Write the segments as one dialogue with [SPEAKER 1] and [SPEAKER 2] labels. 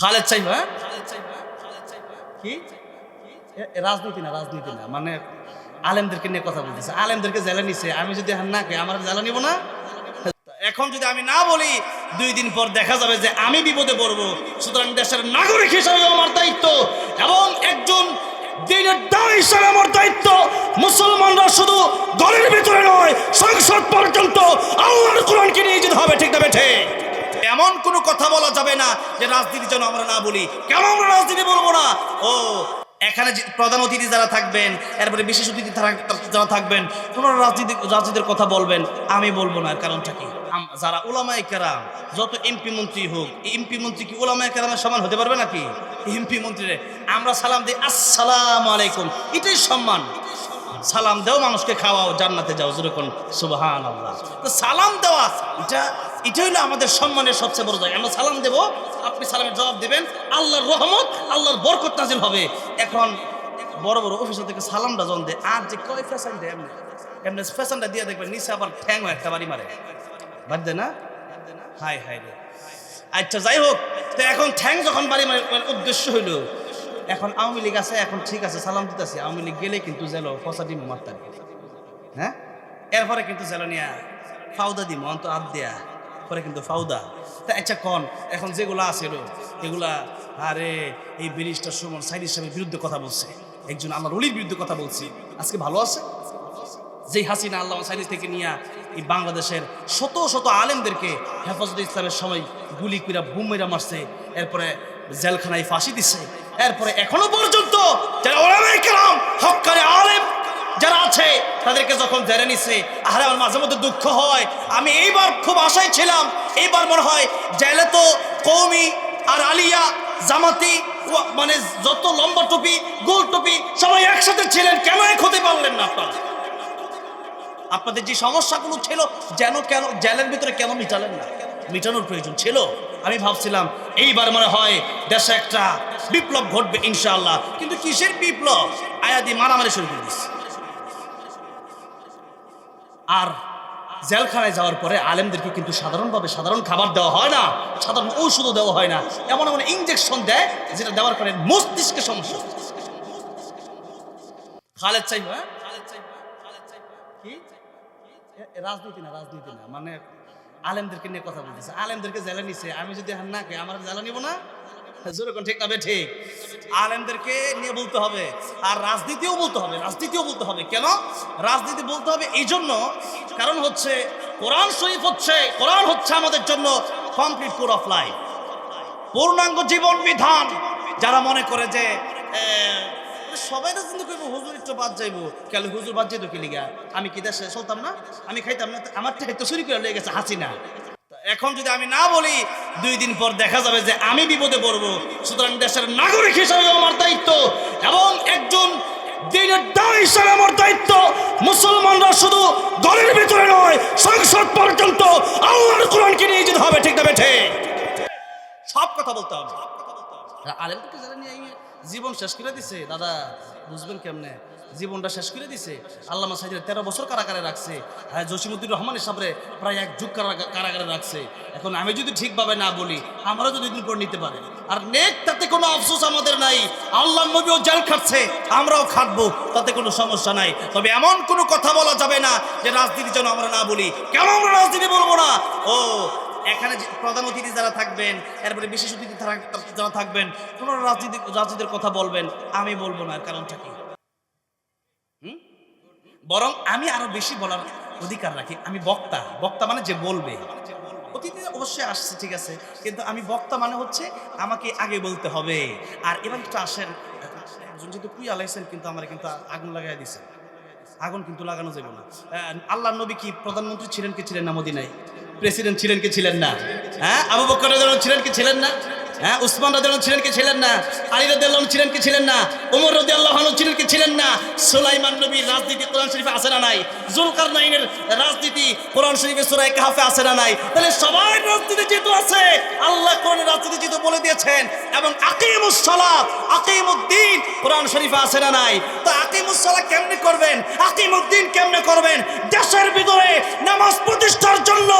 [SPEAKER 1] খালেদ চাইব হ্যাঁ? কি? রাজনীতি না রাজনীতি না মানে আলেমদেরকে নিয়ে কথা বলতেছে। আলেমদেরকে জেলে নিছে, আমি যদি না খাই, আমার জেলা নিব না? এখন যদি আমি না বলি, দুই দিন পর দেখা যাবে যে আমি বিপদে পড়ব। সুতরাং দেশের নাগরিক হিসাবে আমার দায়িত্ব এবং একজন দিনের দায় হিসাবে আমার দায়িত্ব। মুসলমানরা শুধু দলের ভিতরে নয়, সংসদ পর্যন্ত আল্লাহর কোরআনকে নিয়ে যেতে হবে, ঠিক না বেঠে এমন কোনো কথা বলা যাবে না যে রাজনীতি যেন আমরা না বলি। কেন আমরা রাজনীতি বলব না? ও, এখানে প্রধান অতিথি যারা থাকবেন, এরপরে বিশেষ অতিথি যারা থাকবেন, তোমরা রাজনীতি, রাজনীতির কথা বলবেন, আমি বলব না। কারণটা কি? যারা ওলামাই কেরাম, যত এমপি মন্ত্রী হোক এমপি মন্ত্রী কি ওলামাই কেরামের সমান হতে পারবে নাকি? এমপি মন্ত্রীরে আমরা সালাম দিই, আসসালাম আলাইকুম। এটাই সম্মান। সালাম দাও মানুষকে, খাওয়াও, জান্নাতে যাও, যেরকম সুবাহান আল্লাহ তো সালাম দেওয়া, এটা এটা হলো আমাদের সম্মানের সবচেয়ে বড় জায়গা আমরা সালাম দেব, আপনি সালামের জবাব দেবেন। আল্লাহর রহমত, আল্লাহর বরকত নাজিল হবে। এখন বড় বড় অফিসার থেকে সালামটা জন দেয় আর যে কয় ফ্যাশন দেয় এমনি? এমনি ফ্যাশনটা দিয়ে দেখবেন, নিচে আবার ঠ্যাং একটা বাড়ি মারে। বাদ দে না? হাই হাই রে। আচ্ছা যাই হোক। তো এখন ঠ্যাং যখন বাড়ি মারে মানে উদ্দেশ্য হইল, এখন আওয়ামী লীগ আছে, এখন ঠিক আছে, সালাম দিতেছি। আওয়ামী লীগ গেলে কিন্তু জেল ফসা দিম মারতাম হ্যাঁ? এরপরে কিন্তু জেল নিয়া ফাউদা দিম অন্ত আপ দেয়া। পরে কিন্তু ফাউদা। তা আচ্ছা কন, এখন যেগুলা আছিল এগুলা, আরে, এই ব্যারিস্টার সুমন সাইদ সাহেবের বিরুদ্ধে কথা বলছে। একজন আমার অলির বিরুদ্ধে কথা বলছে। আজকে ভালো আছে? যেই হাসিনা আল্লাহ সাইনিস থেকে নিয়ে এই বাংলাদেশের শত শত আলেমদেরকে হেফাজত ইসলামের সময় গুলি কইরা বুমেরা মারছে, এরপরে জেলখানায় ফাঁসি দিচ্ছে এরপরে এখনও পর্যন্ত যারা ওলামায়ে কেরাম হক্কারে আলেম যারা আছে, তাদেরকে যখন জেলে নিছে আরে আমার মাঝে মধ্যে দুঃখ হয়। আমি এইবার খুব আশায় ছিলাম, এইবার মনে হয় জেলে তো কৌমি আর আলিয়া, জামাতি মানে যত লম্বা টুপি, গোল টুপি, সবাই একসাথে ছিলেন, কেন এক হতে পারলেন না আপনারা? আপনাদের যে সমস্যাগুলো ছিল, যেন কেন জেলের ভিতরে কেন মিটালেন না? মিটানোর প্রয়োজন ছিল। আমি ভাবছিলাম, এইবার মনে হয় দেশে একটা বিপ্লব ঘটবে ইনশাআল্লাহ। কিন্তু কিসের বিপ্লব? আয়াদি মারামারি শুরু করে দিচ্ছে আর জেলখানায় যাওয়ার পরে আলেমদেরকে কিন্তু সাধারণভাবে সাধারণ খাবার দেওয়া হয় না, সাধারণ ঔষধও দেওয়া হয় না। এমন এমন ইঞ্জেকশন দেয় যেটা দেওয়ার পরে মস্তিষ্কে সমস্যা খালেদ চাইব হ্যাঁ? রাজনীতি না রাজনীতি না মানে আলেমদেরকে নিয়ে কথা বলতেছে। আলেমদেরকে জেলে নিছে। আমি যদি না খাই, আমার জ্বালা নিব না? যেরকম ঠিক হবে ঠিক? আলেমদেরকে নিয়ে বলতে হবে। আর রাজনীতিও বলতে হবে, রাজনীতিও বলতে হবে। কেন? রাজনীতি বলতে হবে এই জন্য, কারণ হচ্ছে কোরআন শরীফ হচ্ছে, কোরআন হচ্ছে আমাদের জন্য কমপ্লিট কোর অফ লাইফ পূর্ণাঙ্গ জীবন বিধান। যারা মনে করে যে সবাই তো চিন্তা করব, হুজুর একটু বাদ যাইবো। কেন হুজুর বাদ যাইতো কি লিগা? আমি কি দেশে চলতাম না? আমি খাইতাম না? আমার থেকে তো চুরি করে লেগে গেছে হাসিনা। তা এখন যদি আমি না বলি, দুই দিন পর দেখা যাবে যে আমি বিপদে পড়ব। সুতরাং দেশের নাগরিক হিসাবে আমার দায়িত্ব। এবং একজন দিনের দাম হিসাবে আমার দায়িত্ব। মুসলমানরা শুধু দলের ভিতরে নয়, সংসদ পর্যন্ত আল্লাহর কোরআনকে নিয়ে যেতে হবে, ঠিক না বেঠে? সব কথা বলতে হবে। আলেমকে যারা নিয়ে জীবন শেষ করে দিছে। দাদা, বুঝবেন কেমনে? জীবনটা শেষ করে দিছে। আল্লামা সাইদের তেরো বছর কারাগারে রাখছে। হ্যাঁ জসিমুদ্দিন রহমানের সামনে প্রায় এক যুগ কারাগারে রাখছে। এখন আমি যদি ঠিকভাবে না বলি, আমরা যদি দিন পর নিতে পারে। আর নেক, তাতে কোনো আফসোস আমাদের নাই। আল্লাহ নবীও জেল খাচ্ছে আমরাও খাটবো, তাতে কোনো সমস্যা নাই। তবে এমন কোনো কথা বলা যাবে না যে রাজনীতি যেন আমরা না বলি। কেন আমরা রাজনীতি বলব না? ও এখানে প্রধান অতিথি যারা থাকবেন, এরপরে বিশেষ অতিথি যারা থাকবেন, তোমরা রাজনীতি রাজনীতির কথা বলবেন, আমি বলব না, কারণটা কি? বরং আমি আরও বেশি বলার অধিকার রাখি। আমি বক্তা। বক্তা মানে যে বলবে। অতিথি অবশ্যই আসছে, ঠিক আছে। কিন্তু আমি বক্তা মানে হচ্ছে আমাকে আগে বলতে হবে। আর এবার একটু আসেন। একজন যেহেতু কুই আলাইছেন কিন্তু আমার কিন্তু আগুন লাগাই দিছে। আগুন কিন্তু লাগানো যাবে না। আল্লাহ নবী কি প্রধানমন্ত্রী ছিলেন কি ছিলেন না মদিনায়? প্রেসিডেন্ট ছিলেন কি ছিলেন না? হ্যাঁ? আবু বকর ছিলেন কি ছিলেন না? হ্যাঁ? উসমান রাদিয়াল্লাহু ছিলেন কি ছিলেন না? আলী রাদিয়াল্লাহু ছিলেন কি ছিলেন না? ওমর রাদিয়াল্লাহু আনহু ছিলেন কি ছিলেন না? সুলাইমান নবীর রাজনীতি কোরআন শরীফে আছে না নাই? জুলকারনাইনের রাজনীতি কোরআন শরীফে সূরা কাহাফে আসে না নাই? তাহলে সবাই রাজনীতি যেহেতু আছে, আল্লাহ কোরআন রাজনীতি যেহেতু বলে দিয়েছেন এবং আকিমুস সালাত, আকিমুদ্দিন কোরআন শরীফে আসে না নাই? তো আকিমুস সালাত কেমনে করবেন? আকিমুদ্দিন কেমনে করবেন? দেশের ভিতরে নামাজ প্রতিষ্ঠার জন্য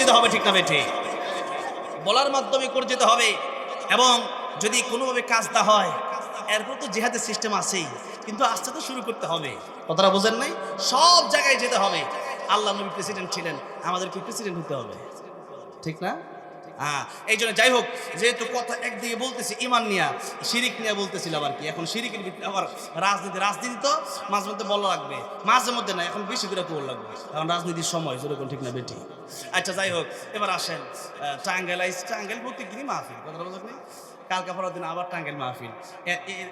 [SPEAKER 1] করে হবে ঠিক না বেঠে। বলার মাধ্যমে করে যেতে হবে এবং যদি কোনোভাবে কাজ না হয়, এরপর তো জেহাদের সিস্টেম আছেই, কিন্তু আস্তে তো শুরু করতে হবে। কথাটা বোঝেন নাই? সব জায়গায় যেতে হবে। আল্লাহ নবী প্রেসিডেন্ট ছিলেন, আমাদেরকে প্রেসিডেন্ট হতে হবে। ঠিক না? হ্যাঁ এই জন্য যাই হোক যেহেতু কথা একদিকে বলতেছি ইমান নিয়া শিরিক নিয়ে বলতেছিলাম আর কি। এখন শিরিকের ভিতরে আবার রাজনীতি রাজনীতি তো মাঝে মধ্যে বলা লাগবে। মাঝে মধ্যে না এখন বেশি করে কোল লাগবে। এখন রাজনীতির সময় যেরকম ঠিক না বেটি আচ্ছা যাই হোক এবার আসেন আহ, টাঙ্গাইল আইস টাঙ্গাইল প্রত্যেক দিনই মাহফিল কথাটা বোঝেন নি? কালকে পরের দিন আবার টাঙ্গাইল মাহফিল।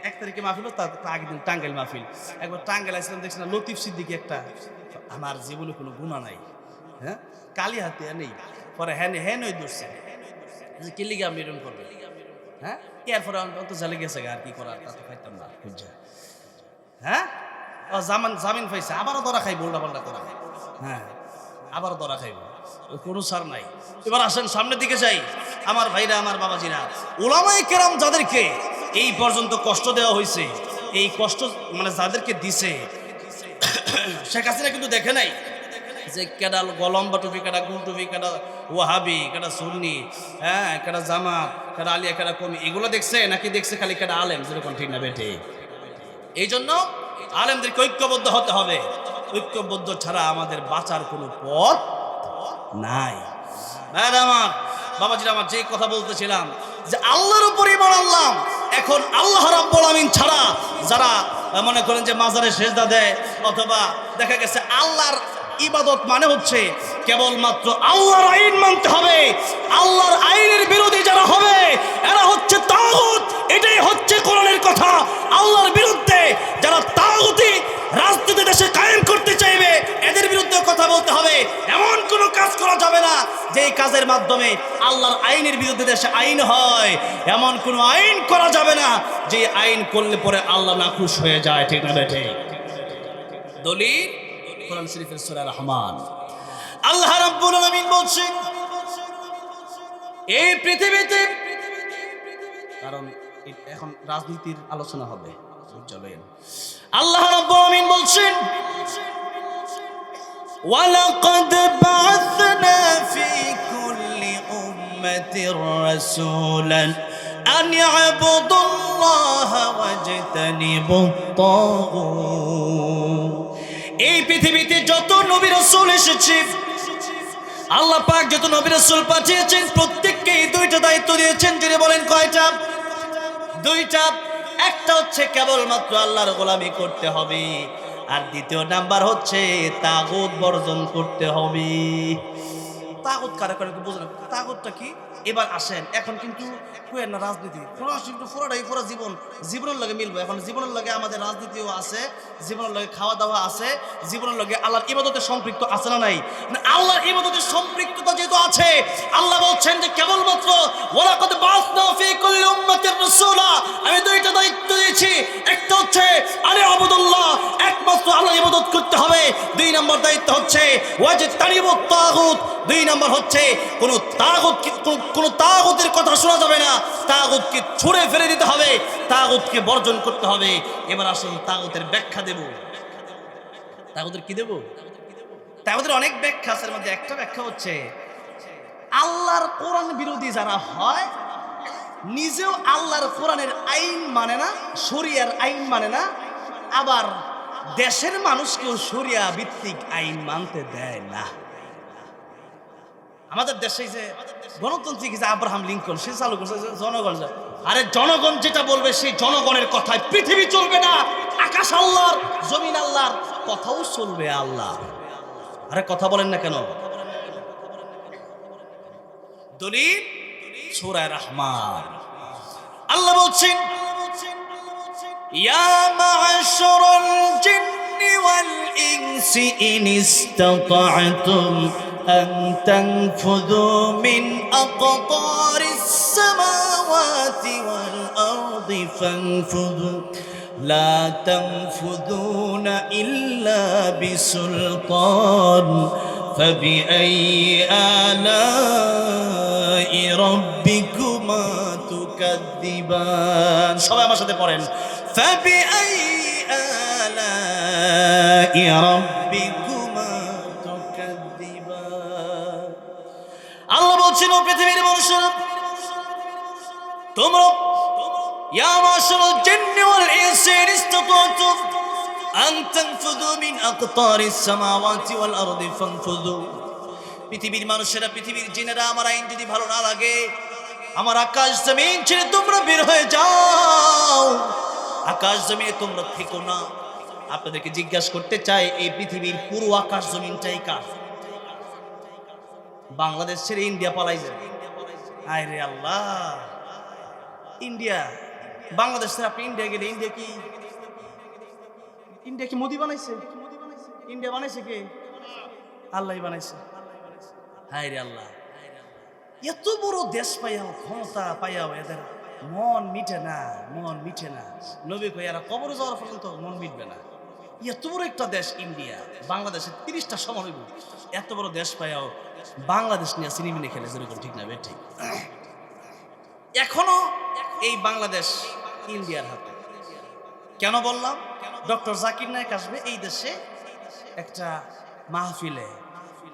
[SPEAKER 1] এক তারিখে মাহফিল তার আগের দিন টাঙ্গাইল মাহফিল। একবার টাঙ্গাইল আসলাম দেখছিলাম লতিফ সিদ্দিকি একটা আমার জীবনে কোনো গুণা নাই। হ্যাঁ? কালি হাতে নেই। পরে হ্যাঁ হ্যাঁ নই দূরছে যে কি লিগে করবে। হ্যাঁ? এরপরে অন্ত জালে গেছে আর কি করার? তা তো খাইতাম না হ্যাঁ? ও, জামান জামিন পাইছে, আবারও ধরা খাইব উল্টা পাল্টা করা হ্যাঁ আবারও ধরা খাইব। কোনো সার নাই। এবার আসেন সামনের দিকে যাই। আমার ভাইরা, আমার বাবাজিরা। ওলামাই কেরাম যাদেরকে এই পর্যন্ত কষ্ট দেওয়া হয়েছে এই কষ্ট মানে যাদেরকে দিছে, শেখ হাসিনা কিন্তু দেখে নাই। যে কেডা গলম্বা টুপি, কেডা গুল টুপি, কেডা ওয়াহাবি, কেডা সুন্নি হ্যাঁ কেডা জামাত কেডা আলিয়া, কেডা কমি, এগুলো দেখছে নাকি দেখছে খালি কেডা আলেম? যেরকম ঠিক না বেটে এই জন্য আলেমদেরকে ঐক্যবদ্ধ হতে হবে। ঐক্যবদ্ধ ছাড়া আমাদের বাঁচার কোনো পথ নাই। ভাইরা আমার বাবাজিরা আমার যে কথা বলতেছিলাম, যে আল্লাহর উপর ইমান আনলাম, এখন আল্লাহ রাব্বুল আমিন ছাড়া যারা মনে করেন যে মাজারে সেজদা দেয়, অথবা দেখা গেছে আল্লাহর ইবাদত মানে হচ্ছে কেবলমাত্র আল্লাহর আইন মানতে হবে। আল্লাহর আইনের বিরোধী যারা হবে, এরা হচ্ছে তাগুত। এটাই হচ্ছে কোরআনের কথা। আল্লাহর বিরুদ্ধে যারা তাগুতি রাজনীতি দেশে কায়েম করতে চাইবে, এদের বিরুদ্ধে কথা বলতে হবে। এমন কোনো কাজ করা যাবে না যে কাজের মাধ্যমে আল্লাহর আইনের বিরুদ্ধে দেশে আইন হয়। এমন কোনো আইন করা যাবে না যে আইন করলে পরে আল্লাহ নাখুশ হয়ে যায়। ঠিক না বেঠে দলিল? কোরআন শরীফের সূরা রহমান আল্লাহ রাব্বুল আলামিন বলছেন এই পৃথিবীতে কারণ এ- এখন রাজনীতির আলোচনা হবে চলেন আল্লাহ রাব্বুল আলামিন বলছেন ولقد بعثنا في كل أمة رسولا أن يعبدوا الله واجتنبوا الطاغوت এই পৃথিবীতে যত নবী রাসূল এসেছে, আল্লাহ পাক যত নবী রাসূল পাঠিয়েছেন, প্রত্যেককে এই দুইটা দায়িত্ব দিয়েছেন। যিনি বলেন, কয়টা? দুইটা। একটা হচ্ছে কেবলমাত্র আল্লাহর গোলামি করতে হবে, আর দ্বিতীয় নাম্বার হচ্ছে তাগুত বর্জন করতে হবে। তাগুত কারা কারা বুঝলেন তাগুতটা কি? এবার আসেন। এখন কিন্তু না রাজনীতি। পুরো কিন্তু পুরোটাই পুরো জীবন, জীবনের লগে মিলবো। এখন জীবনের লগে আমাদের রাজনীতিও আছে, জীবনের লগে খাওয়া দাওয়া আছে, জীবনের লগে আল্লাহর ইবাদতে সম্পৃক্ত আছে না নাই? না আল্লাহর ইবাদতে সম্পৃক্ততা যেহেতু আছে, আল্লাহ বলছেন যে কেবলমাত্র ওয়ালাকাদ বাসনা ফি কুল্লি উম্মাতির রাসূলা। আমি দুইটা দায়িত্ব দিয়েছি। একটা হচ্ছে আলী আবুদুল্লাহ একমাত্র আল্লাহ ইবাদত করতে হবে দুই নম্বর দায়িত্ব হচ্ছে ওয়াজিদ তানিবুত তাগুত। দুই নম্বর হচ্ছে কোন তাগুত কোন তাগুতের কথা শোনা যাবে না। তাগুতকে ছুঁড়ে ফেলে দিতে হবে, তাগুতকে বর্জন করতে হবে। এবার আসুন তাগুতের ব্যাখ্যা দেব। তাগুতের কি দেব? তাগুতের অনেক ব্যাখ্যা আছে, এর মধ্যে একটা ব্যাখ্যা হচ্ছে, আল্লাহর কোরআন বিরোধী যারা হয়, নিজেও আল্লাহর কোরআনের আইন মানে না শরিয়ার আইন মানে না, আবার দেশের মানুষকেও শরিয়া ভিত্তিক আইন মানতে দেয় না। আমাদের দেশে যে গণতান্ত্রিক যে আব্রাহাম লিঙ্কন, সে চালু করছে জনগণ আরে জনগণ যেটা বলবে সেই জনগণের কথায় পৃথিবী চলবে না, আকাশ আল্লাহর, জমিন আল্লাহর, কথাও চলবে আল্লাহ আরে কথা বলেন না কেন? দলিল সূরা রহমান। আল্লাহ বলছেন ইয়া মা'শারাল জিন্নি ওয়াল ইনসি ইন ইসতাতা'তুম আন তানফুযু মিন আকতারিস সামাওয়াতি ওয়াল আরদি ফানফুযু لا تنفذون إلا بسلطان فبأي آلاء ربكما تكذبان সবাই আমার সাথে পড়েন فبأي آلاء ربكما تكذبان
[SPEAKER 2] আল্লাহ বলছেন ও পৃথিবীর মানুষেরা তোমরা يا معشر الجن والإنس إن استطعتم أن تنفذوا من أقطار السماوات والأرض فانفذوا পৃথিবীর মানুষেরা পৃথিবীর জিনেরা আমার আইন যদি ভালো না লাগে আমার আকাশ জমিন ছেড়ে তোমরা বের হয়ে যাও আকাশ জমিনে তোমরা থেকো না। আপনাদেরকে জিজ্ঞাসা করতে চাই, এই পৃথিবীর পুরো আকাশ জমিনটাই কার? বাংলাদেশ ছেড়ে ইন্ডিয়া পালাই যাবে। আয় রে আল্লাহ। ইন্ডিয়া? বাংলাদেশ থেকে আপনি ইন্ডিয়া গেলে ইন্ডিয়া কি? ইন্ডিয়া কি মোদি বানাইছে? ইন্ডিয়া বানাইছে কে? আল্লাহ বানাইছে। হায় রে আল্লাহ। এত বড় দেশ পাইয়াও ক্ষমতা পাইয়াও এদের মন মিটে না, মন মিটে না। নবী কই এরা কবর যাওয়ার পর্যন্ত মন মিটবে না। এত বড় একটা দেশ ইন্ডিয়া বাংলাদেশের তিরিশটা সমান হইব। এত বড় দেশ পাইয়াও বাংলাদেশ নিয়ে সিনেমিনে খেলে যেরকম ঠিক না ঠিক এখনও এই বাংলাদেশ ইন্ডিয়ার হাতে। কেন বললাম? ডক্টর জাকির নায়ক আসবে এই দেশে একটা মাহফিলে।